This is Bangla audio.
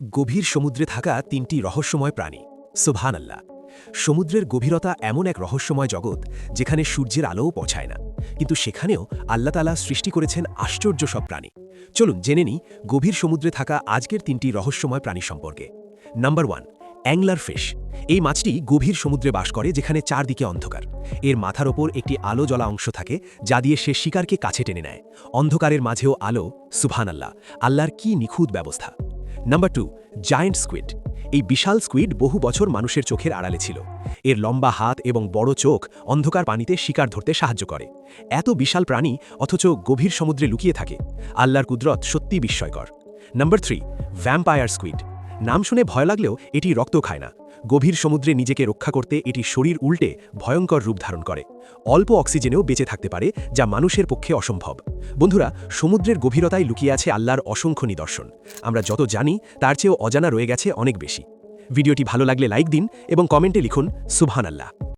গভীর সমুদ্রে থাকা তিনটি রহস্যময় প্রাণী। সুবহান আল্লাহ সমুদ্রের গভীরতা এমন এক রহস্যময় জগৎ যেখানে সূর্যের আলোও পৌঁছায় না। কিন্তু সেখানেও আল্লাহ তালা সৃষ্টি করেছেন আশ্চর্য সব প্রাণী। চলুন জেনে নিই গভীর সমুদ্রে থাকা আজকের তিনটি রহস্যময় প্রাণী সম্পর্কে। Number one, angler fish. এই মাছটি গভীর সমুদ্রে বাস করে যেখানে চারদিকে অন্ধকার। এর মাথার ওপর একটি আলো জ্বলা অংশ থাকে যা দিয়ে সে শিকারকে কাছে টেনে নেয়। অন্ধকারের মাঝেও আলো সুবহান আল্লাহ আল্লাহর কি নিখুঁত ব্যবস্থা। নাম্বার টু জায়েন্ট স্কুইড এই বিশাল স্কুইড বহু বছর মানুষের চোখের আড়ালে ছিল। এর লম্বা হাত এবং বড় চোখ অন্ধকার পানিতে শিকার ধরতে সাহায্য করে। এত বিশাল প্রাণী অথচ গভীর সমুদ্রে লুকিয়ে থাকে। আল্লাহর কুদরত সত্যি বিস্ময়কর। নাম্বার থ্রি ভ্যাম্পায়ার স্কুইড নাম শুনে ভয় লাগলেও এটি রক্ত খায় না। গভীর সমুদ্রে নিজেকে রক্ষা করতে এটি শরীর উল্টে ভয়ঙ্কর রূপ ধারণ করে। অল্প অক্সিজেনেও বেঁচে থাকতে পারে, যা মানুষের পক্ষে অসম্ভব। বন্ধুরা, সমুদ্রের গভীরতায় লুকিয়ে আছে আল্লাহর অসংখ্য নিদর্শন। আমরা যত জানি, তার চেয়েও অজানা রয়ে গেছে অনেক বেশি। ভিডিওটি ভালো লাগলে লাইক দিন এবং কমেন্টে লিখুন সুবহান আল্লাহ